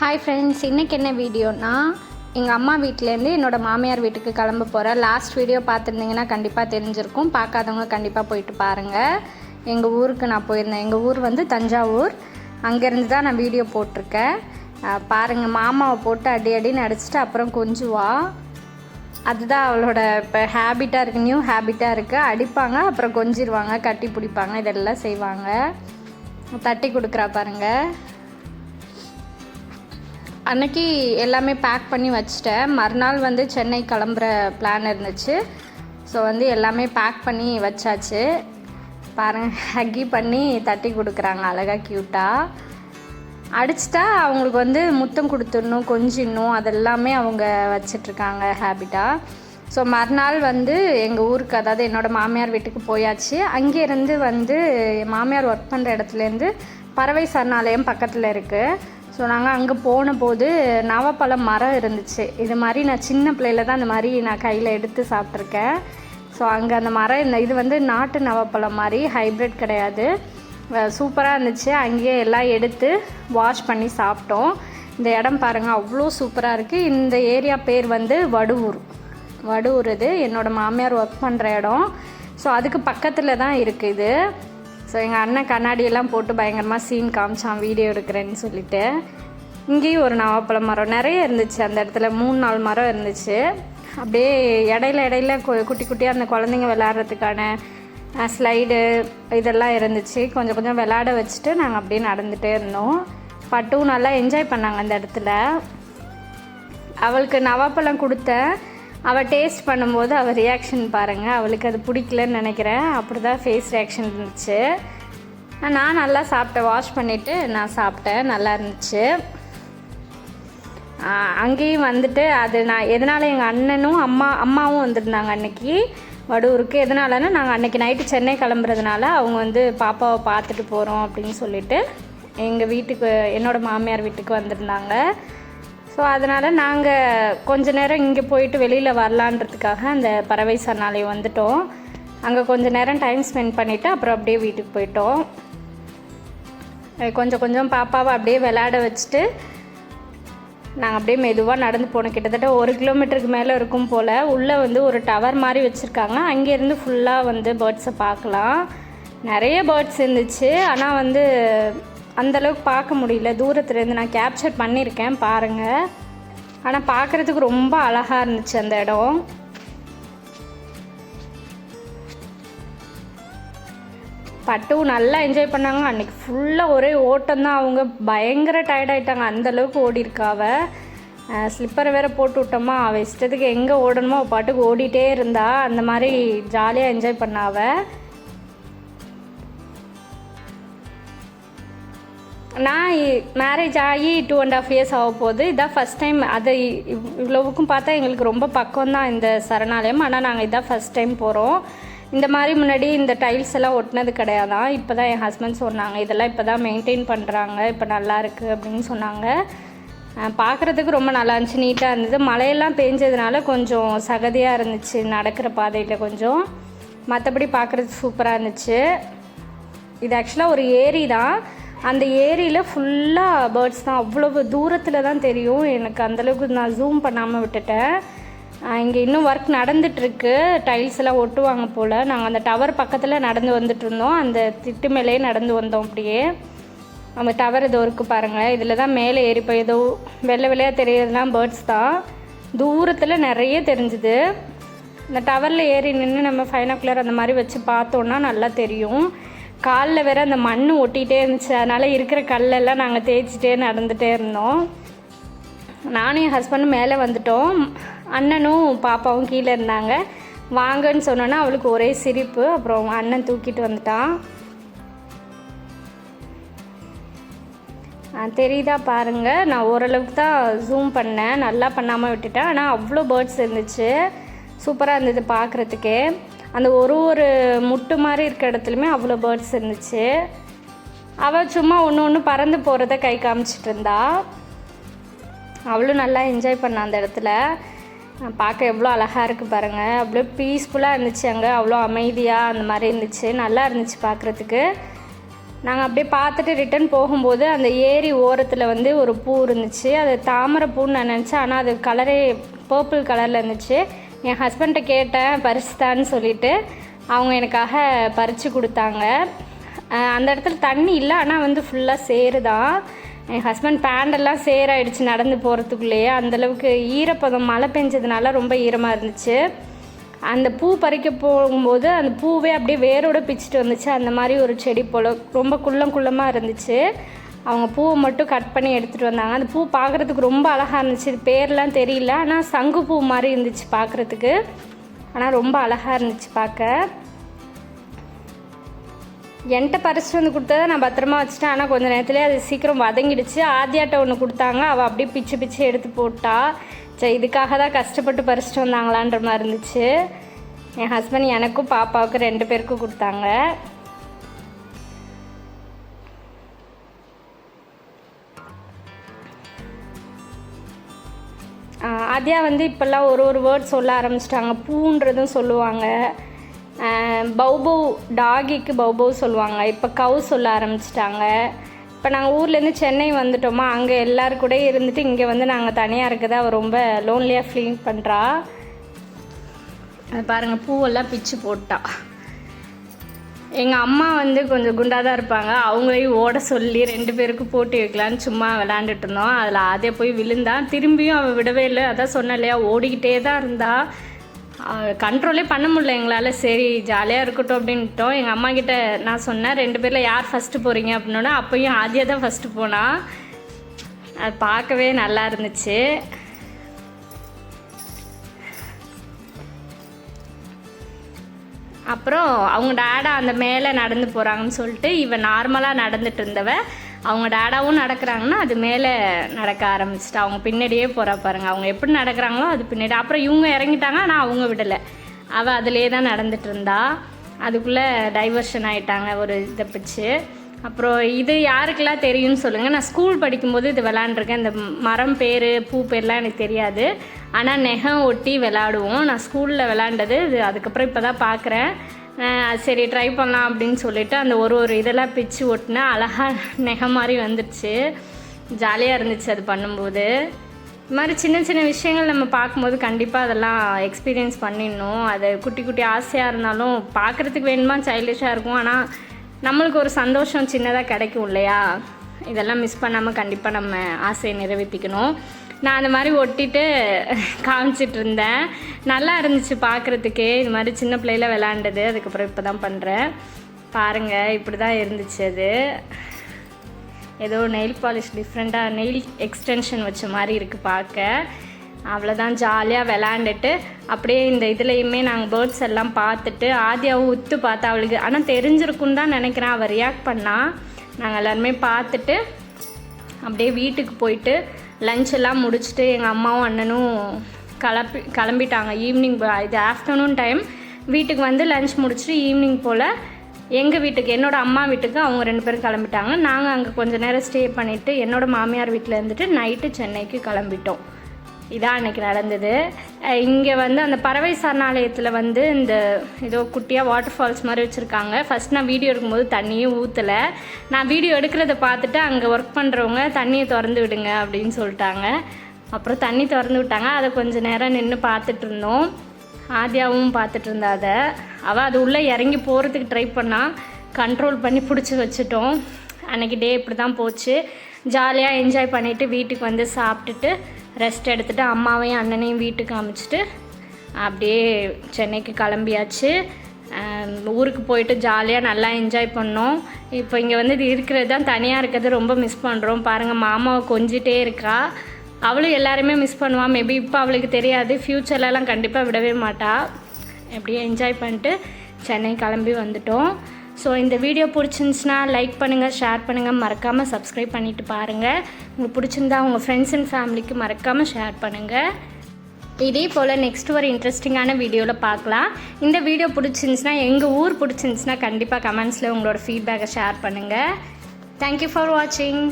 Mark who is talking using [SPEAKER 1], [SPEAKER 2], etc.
[SPEAKER 1] Hi friends இன்றைக்கி என்ன வீடியோனா எங்கள் அம்மா வீட்டிலேருந்து என்னோடய மாமியார் வீட்டுக்கு கிளம்ப போகிறேன் லாஸ்ட் வீடியோ பார்த்துருந்தீங்கன்னா கண்டிப்பாக தெரிஞ்சிருக்கும். பார்க்காதவங்க கண்டிப்பாக போயிட்டு பாருங்கள் எங்கள் ஊருக்கு நான் போயிருந்தேன். எங்கள் ஊர் வந்து தஞ்சாவூர். அங்கேருந்து தான் நான் வீடியோ போட்டிருக்கேன். பாருங்கள் மாமாவை போட்டு அடி அடின்னு அடிச்சுட்டு அப்புறம் கொஞ்சுவா. அதுதான் அவளோட இப்போ ஹேபிட்டாக இருக்குது நியூ ஹேபிட்டாக இருக்குது அடிப்பாங்க அப்புறம் கொஞ்சிருவாங்க கட்டி பிடிப்பாங்க இதெல்லாம் செய்வாங்க. தட்டி கொடுக்குறா பாருங்கள் அன்னைக்கு எல்லாமே பேக் பண்ணி வச்சிட்டேன். மறுநாள் வந்து சென்னை கிளம்புற பிளான் இருந்துச்சு. ஸோ வந்து எல்லாமே பேக் பண்ணி வச்சாச்சு. பாருங்கள் ஹக்கி பண்ணி தட்டி கொடுக்குறாங்க அழகாக க்யூட்டாக அடிச்சிட்டா அவங்களுக்கு வந்து முத்தம் கொடுத்துடணும் கொஞ்சிடணும் அதெல்லாமே அவங்க வச்சிட்ருக்காங்க ஹேபிட்டாக ஸோ மறுநாள் வந்து எங்கள் ஊருக்கு அதாவது என்னோடய மாமியார் வீட்டுக்கு போயாச்சு. அங்கேருந்து வந்து என் மாமியார் ஒர்க் பண்ணுற இடத்துலேருந்து பறவை சரணாலயம் பக்கத்தில் இருக்குது ஸோ நாங்கள் அங்கே போன போது நவப்பழம் மரம் இருந்துச்சு. இது மாதிரி நான் சின்ன பிள்ளையில தான் இந்த மாதிரி நான் கையில் எடுத்து சாப்பிட்ருக்கேன் ஸோ அங்கே அந்த மரம் இந்த இது வந்து நாட்டு நவப்பழம் மாதிரி ஹைப்ரிட் கிடையாது. சூப்பராக இருந்துச்சு. அங்கேயே எல்லாம் எடுத்து வாஷ் பண்ணி சாப்பிட்டோம். இந்த இடம் பாருங்கள் அவ்வளோ சூப்பராக இருக்குது இந்த ஏரியா பேர் வந்து வடுவூர். வடுவூர் இது. என்னோடய மாமியார் ஒர்க் பண்ணுற இடம். ஸோ அதுக்கு பக்கத்தில் தான் இருக்குது இது. ஸோ எங்கள் அண்ணன் கண்ணாடியெல்லாம் போட்டு பயங்கரமாக சீன் காமிச்சான் வீடியோ எடுக்கிறேன்னு சொல்லிட்டு. இங்கேயும் ஒரு நவாப்பழம் மரம் நிறைய இருந்துச்சு. அந்த இடத்துல மூணு நாலு மரம் இருந்துச்சு. அப்படியே இடையில இடையில கு- குட்டி குட்டியாக அந்த குழந்தைங்க விளையாடுறதுக்கான ஸ்லைடு இதெல்லாம் இருந்துச்சு. கொஞ்சம் கொஞ்சம் விளையாட வச்சுட்டு நாங்கள் அப்படியே நடந்துகிட்டே இருந்தோம். பட்டும் நல்லா என்ஜாய் பண்ணாங்க அந்த இடத்துல. அவளுக்கு நவாப்பழம் கொடுத்தேன். அவள் டேஸ்ட் பண்ணும்போது அவள் ரியாக்ஷன் பாருங்கள் அவளுக்கு அது பிடிக்கலன்னு நினைக்கிறேன். அப்படி தான் ஃபேஸ் ரியாக்ஷன் இருந்துச்சு நான் நல்லா சாப்பிட்டேன். வாஷ் பண்ணிவிட்டு நான் சாப்பிட்டேன். நல்லா இருந்துச்சு. அங்கேயும் வந்துட்டு அது நான் எதனால் எங்கள் அண்ணனும் அம்மா அம்மாவும் வந்திருந்தாங்க அன்னைக்கு. வடூருக்கு எதனாலன்னா நாங்கள் அன்றைக்கி நைட்டு சென்னை கிளம்புறதுனால அவங்க வந்து பாப்பாவை பார்த்துட்டு போகிறோம் அப்படின்னு சொல்லிட்டு எங்கள் வீட்டுக்கு என்னோடய மாமியார் வீட்டுக்கு வந்திருந்தாங்க. ஸோ அதனால் நாங்கள் கொஞ்ச நேரம் இங்கே போயிட்டு வெளியில் வரலான்றதுக்காக அந்த பறவை சரணாலயம் வந்துட்டோம். அங்கே கொஞ்ச நேரம் டைம் ஸ்பெண்ட் பண்ணிவிட்டு அப்புறம் அப்படியே வீட்டுக்கு போயிட்டோம். கொஞ்சம் கொஞ்சம் பாப்பாவை அப்படியே விளையாட வச்சுட்டு நாங்கள் அப்படியே மெதுவாக நடந்து போனோம். கிட்டத்தட்ட ஒரு கிலோமீட்டருக்கு மேலே இருக்கும் போல். உள்ளே வந்து ஒரு டவர் மாதிரி வச்சுருக்காங்க. அங்கேருந்து ஃபுல்லாக வந்து பேர்ட்ஸை பார்க்கலாம். நிறைய பேர்ட்ஸ் இருந்துச்சு. ஆனால் வந்து அந்தளவுக்கு பார்க்க முடியல. தூரத்துலேருந்து நான் கேப்சர் பண்ணியிருக்கேன் பாருங்கள் ஆனால் பார்க்குறதுக்கு ரொம்ப அழகாக இருந்துச்சு அந்த இடம். பட்டு நல்லா என்ஜாய் பண்ணாங்க. அன்றைக்கி ஃபுல்லாக ஒரே ஓட்டம் தான். அவங்க பயங்கர டயர்டாயிட்டாங்க அந்தளவுக்கு ஓடிருக்காவ ஓடி ஸ்லிப்பரை வேற போட்டு விட்டோமா? அவள் இஷ்டத்துக்கு எங்கே ஓடணுமோ பாட்டுக்கு ஓடிட்டே இருந்தா. அந்த மாதிரி ஜாலியாக என்ஜாய் பண்ணாவ நான் மேரேஜ் ஆகி டூ அண்ட் ஆஃப் இயர்ஸ் ஆக போகுது. இதான் ஃபஸ்ட் டைம் அதை இவ்- இவ்வளவுக்கும் பார்த்தா எங்களுக்கு ரொம்ப பக்கம் தான் இந்த சரணாலயம். ஆனால் நாங்கள் இதான் ஃபஸ்ட் டைம் போகிறோம் இந்த மாதிரி முன்னாடி இந்த டைல்ஸ் எல்லாம் ஒட்டினது கிடையாதான். இப்போ தான் என் ஹஸ்பண்ட் சொன்னாங்க இதெல்லாம் இப்போ தான் மெயின்டைன் பண்ணுறாங்க இப்போ நல்லா இருக்குது அப்படின்னு சொன்னாங்க. பார்க்குறதுக்கு ரொம்ப நல்லா இருந்துச்சு நீட்டாக இருந்தது. மழையெல்லாம் பெஞ்சதுனால கொஞ்சம் சகதியாக இருந்துச்சு நடக்கிற பாதையில் கொஞ்சம். மற்றபடி பார்க்குறதுக்கு சூப்பராக இருந்துச்சு. இது ஆக்சுவலாக ஒரு ஏரி தான் அந்த ஏரியில் ஃபுல்லாக பேர்ட்ஸ் தான். அவ்வளவு தூரத்தில் தான் தெரியும். எனக்கு அந்தளவுக்கு நான் ஜூம் பண்ணாமல் விட்டுட்டேன். இங்கே இன்னும் ஒர்க் நடந்துட்டுருக்கு. டைல்ஸ் எல்லாம் ஒட்டுவாங்க போல். நாங்கள் அந்த டவர் பக்கத்தில் நடந்து வந்துட்டு இருந்தோம். அந்த திட்டு மேலேயே நடந்து வந்தோம் அப்படியே. அந்த டவர் இதோ இருக்குது பாருங்கள் இதில் தான் மேலே ஏறி போய் ஏதோ வெள்ளை வெள்ளையாக தெரியறதுலாம் பேர்ட்ஸ் தான். தூரத்தில் நிறைய தெரிஞ்சுது. இந்த டவரில் ஏறி நின்று நம்ம ஃபைனாக்குலர் அந்த மாதிரி வச்சு பார்த்தோன்னா நல்லா தெரியும். காலில் வேற அந்த மண் ஒட்டிகிட்டே இருந்துச்சு. அதனால் இருக்கிற கல்லெல்லாம் நாங்கள் தேய்ச்சிட்டே நடந்துகிட்டே இருந்தோம். நானும் என் ஹஸ்பண்டும் மேலே வந்துட்டோம். அண்ணனும் பாப்பாவும் கீழே இருந்தாங்க. வாங்கன்னு சொன்னோன்னா அவளுக்கு ஒரே சிரிப்பு. அப்புறம் அண்ணன் தூக்கிட்டு வந்துட்டான். தெரியுதா பாருங்கள் நான் ஓரளவுக்கு தான் ஜூம் பண்ணேன். நல்லா பண்ணாமல் விட்டுட்டேன். ஆனால் அவ்வளோ பேர்ட்ஸ் இருந்துச்சு. சூப்பராக இருந்தது பார்க்குறதுக்கே அந்த ஒரு ஒரு முட்டு மாதிரி இருக்க இடத்துலையுமே அவ்வளோ பேர்ட்ஸ் இருந்துச்சு. அவள் சும்மா ஒன்று ஒன்று பறந்து போகிறத கை காமிச்சிட்டு இருந்தா. அவளும் நல்லா என்ஜாய் பண்ணா அந்த இடத்துல. பார்க்க எவ்வளோ அழகாக இருக்குது பாருங்கள் அவ்வளோ பீஸ்ஃபுல்லாக இருந்துச்சு அங்கே. அவ்வளோ அமைதியாக அந்த மாதிரி இருந்துச்சு. நல்லா இருந்துச்சு பார்க்குறதுக்கு. நாங்கள் அப்படியே பார்த்துட்டு ரிட்டர்ன் போகும்போது அந்த ஏரி ஓரத்தில் வந்து ஒரு பூ இருந்துச்சு. அது தாமரை பூன்னு நான் நினச்சேன். ஆனால் அது கலரே பர்பிள் கலரில் இருந்துச்சு. என் ஹஸ்பண்ட்டை கேட்டேன் பறிச்சுதான்னு சொல்லிட்டு. அவங்க எனக்காக பறித்து கொடுத்தாங்க. அந்த இடத்துல தண்ணி இல்லை ஆனால் வந்து ஃபுல்லாக சேரு தான் என் ஹஸ்பண்ட் பேண்டெல்லாம் சேராயிடுச்சு நடந்து போகிறதுக்குள்ளேயே அந்தளவுக்கு ஈரப்பதம் மழை பெஞ்சதுனால ரொம்ப ஈரமாக இருந்துச்சு. அந்த பூ பறிக்க போகும்போது அந்த பூவே அப்படியே வேரோடு பிச்சுட்டு வந்துச்சு. அந்த மாதிரி ஒரு செடி போல் ரொம்ப குள்ளம் குள்ளமாக இருந்துச்சு. அவங்க பூவை மட்டும் கட் பண்ணி எடுத்துகிட்டு வந்தாங்க. அந்த பூ பார்க்குறதுக்கு ரொம்ப அழகாக இருந்துச்சு. இது பேர்லாம் தெரியல. ஆனால் சங்கு பூ மாதிரி இருந்துச்சு பார்க்குறதுக்கு ஆனால் ரொம்ப அழகாக இருந்துச்சு பார்க்க என்கிட்ட பறிச்சுட்டு வந்து கொடுத்ததை நான் பத்திரமா வச்சுட்டேன். ஆனால் கொஞ்ச நேரத்துலேயே அது சீக்கிரம் வதங்கிடுச்சு. ஆதியாட்ட ஒன்று கொடுத்தாங்க. அவள் அப்படியே பிச்சு பிச்சு எடுத்து போட்டா. சரி இதுக்காக தான் கஷ்டப்பட்டு பறிச்சுட்டு வந்தாங்களான்ற மாதிரி இருந்துச்சு. என் ஹஸ்பண்ட் எனக்கும் பாப்பாவுக்கும் ரெண்டு பேருக்கும் கொடுத்தாங்க. ஆஹ் வந்து இப்போல்லாம் ஒரு ஒரு வேர்ட் சொல்ல ஆரம்பிச்சிட்டாங்க. பூன்றதும் சொல்லுவாங்க. ஆஹ் பௌபவ் டாகிக்கு பௌபவ் சொல்லுவாங்க. இப்போ கவு சொல்ல ஆரம்பிச்சிட்டாங்க. இப்போ நாங்கள் ஊர்லேருந்து சென்னை வந்துட்டோமா அங்கே எல்லாரு கூட இருந்துட்டு இங்கே வந்து நாங்கள் தனியாக இருக்குது அவள் ரொம்ப லோன்லியாக ஃபீல் பண்ணுறா அது பாருங்கள் பூவெல்லாம் பிச்சு போட்டா. எங்கள் அம்மா வந்து கொஞ்சம் குண்டாக தான் இருப்பாங்க. அவங்களையும் ஓட சொல்லி ரெண்டு பேருக்கும் போட்டி வைக்கலான்னு சும்மா விளாண்டுட்டு இருந்தோம். அதில் அதே போய் விழுந்தான் திரும்பியும் அவள் விடவே இல்லை. அதான் சொன்னேன் இல்லையா ஓடிக்கிட்டே தான் இருந்தா. கண்ட்ரோலே பண்ண முடியல எங்களால். சரி ஜாலியாக இருக்கட்டும் அப்படின்ட்டோம் எங்கள் அம்மா கிட்ட நான் சொன்னேன் ரெண்டு பேரில் யார் ஃபஸ்ட்டு போகிறீங்க அப்படின்னோன்னா அப்போயும் ஆதியாக தான் ஃபஸ்ட்டு போனால் அது பார்க்கவே நல்லா இருந்துச்சு. அப்புறம் அவங்க டேடா அந்த மேலே நடந்து போகிறாங்கன்னு சொல்லிட்டு இவன் நார்மலாக நடந்துட்டு இருந்தவ அவங்க டேடாவும் நடக்கிறாங்கன்னா அது மேலே நடக்க ஆரம்பிச்சிட்டா. அவங்க பின்னாடியே போகிறா பாருங்க. அவங்க எப்படி நடக்கிறாங்களோ அது பின்னாடி. அப்புறம் இவங்க இறங்கிட்டாங்க ஆனால் அவங்க விடலை. அவள் அதிலே தான் நடந்துட்டு இருந்தா. அதுக்குள்ளே டைவர்ஷன் ஆயிட்டாங்க ஒரு இதை பிடிச்சி அப்புறம் இது யாருக்கெல்லாம் தெரியும்னு சொல்லுங்கள் நான் ஸ்கூல் படிக்கும்போது இது விளாண்டுருக்கேன். இந்த மரம் பேர் பூ பேர்லாம் எனக்கு தெரியாது. ஆனால் நெகம் ஒட்டி விளாடுவோம். நான் ஸ்கூலில் விளாண்டது இது அதுக்கப்புறம் இப்போ தான் பார்க்குறேன் சரி ட்ரை பண்ணலாம் அப்படின்னு சொல்லிட்டு அந்த ஒரு ஒரு இதெல்லாம் பிச்சு ஒட்டினா அழகாக நெகம் மாதிரி வந்துடுச்சு ஜாலியாக இருந்துச்சு அது பண்ணும்போது. இது மாதிரி சின்ன சின்ன விஷயங்கள் நம்ம பார்க்கும்போது கண்டிப்பாக அதெல்லாம் எக்ஸ்பீரியன்ஸ் பண்ணிடணும். அது குட்டி குட்டி ஆசையாக இருந்தாலும் பார்க்குறதுக்கு வேணுமா? சைல்டிஷாக இருக்கும். ஆனால் நம்மளுக்கு ஒரு சந்தோஷம் சின்னதாக கிடைக்கும் இல்லையா? இதெல்லாம் மிஸ் பண்ணாமல் கண்டிப்பாக நம்ம ஆசையை நிறைவேற்றிக்கணும் நான் அந்த மாதிரி ஒட்டிட்டு காமிச்சிட்டு இருந்தேன். நல்லா இருந்துச்சு பார்க்குறதுக்கே இது மாதிரி சின்ன பிள்ளையில விளாண்டது அதுக்கப்புறம் இப்போ தான் பண்ணுறேன் பாருங்கள் இப்படி தான் இருந்துச்சு அது. ஏதோ நெயில் பாலிஷ் டிஃப்ரெண்ட்டாக நெயில் எக்ஸ்டென்ஷன் வச்ச மாதிரி இருக்குது பார்க்க அவ்வளோதான் ஜாலியாக விளாண்டுட்டு அப்படியே இந்த இதுலேயுமே நாங்கள் பேர்ட்ஸ் எல்லாம் பார்த்துட்டு ஆதியாவும் உத்து பார்த்தா அவளுக்கு ஆனால் தெரிஞ்சிருக்குன்னு தான் நினைக்கிறேன். அவள் ரியாக்ட் பண்ணால் நாங்கள் எல்லாருமே பார்த்துட்டு அப்படியே வீட்டுக்கு போயிட்டு லஞ்ச் எல்லாம் முடிச்சுட்டு எங்கள் அம்மாவும் அண்ணனும் கிளப்பி கிளம்பிட்டாங்க. ஈவினிங் இது ஆஃப்டர்நூன் டைம் வீட்டுக்கு வந்து லஞ்ச் முடிச்சுட்டு ஈவினிங் போல் எங்கள் வீட்டுக்கு என்னோடய அம்மா வீட்டுக்கு அவங்க ரெண்டு பேரும் கிளம்பிட்டாங்க. நாங்கள் அங்கே கொஞ்ச நேரம் ஸ்டே பண்ணிவிட்டு என்னோடய மாமியார் வீட்டில் இருந்துட்டு நைட்டு சென்னைக்கு கிளம்பிட்டோம். இதான் அன்றைக்கி நடந்தது. இங்கே வந்து அந்த பறவை சரணாலயத்தில் வந்து இந்த ஏதோ குட்டியாக வாட்டர் ஃபால்ஸ் மாதிரி வச்சுருக்காங்க. ஃபஸ்ட் நான் வீடியோ எடுக்கும்போது தண்ணியும் ஊற்றலை நான் வீடியோ எடுக்கிறத பார்த்துட்டு அங்கே ஒர்க் பண்ணுறவங்க தண்ணியை திறந்து விடுங்க அப்படின்னு சொல்லிட்டாங்க. அப்புறம் தண்ணி திறந்து விட்டாங்க. அதை கொஞ்சம் நேரம் நின்று பார்த்துட்டு இருந்தோம். ஆதியாவும் பார்த்துட்டு இருந்தா அதை. அவள் அது உள்ளே இறங்கி போகிறதுக்கு ட்ரை பண்ணா. கண்ட்ரோல் பண்ணி பிடிச்சி வச்சுட்டோம். அன்றைக்கி டே இப்படி தான் போச்சு ஜாலியாக என்ஜாய் பண்ணிவிட்டு வீட்டுக்கு வந்து சாப்பிட்டுட்டு ரெஸ்ட் எடுத்துகிட்டு அம்மாவையும் அண்ணனையும் வீட்டுக்கு அமைச்சிட்டு அப்படியே சென்னைக்கு கிளம்பியாச்சு. ஊருக்கு போயிட்டு ஜாலியாக நல்லா என்ஜாய் பண்ணோம். இப்போ இங்கே வந்து இது இருக்கிறது தான் தனியாக இருக்கிறது ரொம்ப மிஸ் பண்ணுறோம் பாருங்கள் மாமாவை கொஞ்சிட்டே இருக்கா. அவளும் எல்லாருமே மிஸ் பண்ணுவாள் மேபி இப்போ அவளுக்கு தெரியாது. ஃப்யூச்சர்லலாம் கண்டிப்பாக விடவே மாட்டா. எப்படியே என்ஜாய் பண்ணிட்டு சென்னை கிளம்பி வந்துட்டோம். ஸோ இந்த வீடியோ பிடிச்சிருந்துச்சுன்னா லைக் பண்ணுங்கள் ஷேர் பண்ணுங்கள் மறக்காமல் சப்ஸ்கிரைப் பண்ணிவிட்டு பாருங்கள் உங்களுக்கு பிடிச்சிருந்தா உங்கள் ஃப்ரெண்ட்ஸ் அண்ட் ஃபேமிலிக்கு மறக்காமல் ஷேர் பண்ணுங்கள் இதே போல் நெக்ஸ்ட் ஒரு இன்ட்ரெஸ்டிங்கான வீடியோவில் பார்க்கலாம். இந்த வீடியோ பிடிச்சிருந்துச்சுன்னா எங்கள் ஊர் பிடிச்சிருந்துச்சுன்னா கண்டிப்பாக கமெண்ட்ஸில் உங்களோட ஃபீட்பேக்கை ஷேர் பண்ணுங்கள் தேங்க்யூ ஃபார் வாட்சிங்